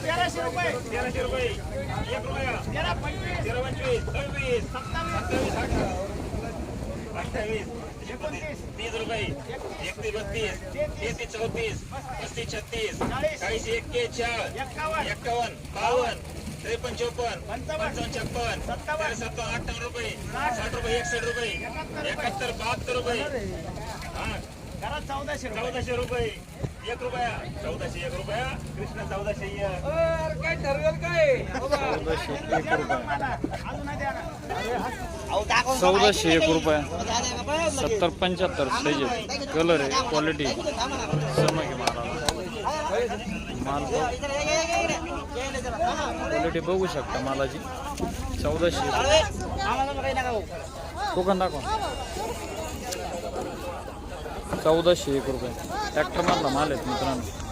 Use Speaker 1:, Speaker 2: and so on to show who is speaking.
Speaker 1: तेराशे रुपये
Speaker 2: तेराशे रुपये एक रुपया
Speaker 1: तेरा पंचवीस
Speaker 2: तेरा पंचवीस सव्वीस
Speaker 1: सत्तावीस
Speaker 2: अठ्ठावीस अठ्ठावीस एकोणतीस तीस रुपये एकतीस बत्तीस तेहतीस चौतीस पस्तीस छत्तीस चाळीस एक्केचाळीस
Speaker 1: एक्कावन्न
Speaker 2: एक्कावन्न बावन्न त्रेपन्न चौपन्न
Speaker 1: पंचावन्न,
Speaker 2: छप्पन
Speaker 1: सत्तावन्न,
Speaker 2: सत्तावन्न अठ्ठावन्न रुपये साठ रुपये एकसष्ट रुपये एकाहत्तर बहात्तर रुपये हा
Speaker 1: घरात चौदाशे
Speaker 2: चौदाशे रुपये. एक रुपया. चौदाशे एक रुपया. कृष्ण चौदाशे एक.
Speaker 3: चौदाशे एक रुपये.
Speaker 1: मला. अजून नाही द्या ना
Speaker 3: चौदाशे एक रुपये. सत्तर पंच्याहत्तर साईज कलर आहे क्वालिटी मालाला माल क्वालिटी बघू शकता मालाची. चौदाशे कोकण दाखवा. चौदाशे एक रुपये. ट्रॅक्टर मारला माल आहेत मित्रांनो.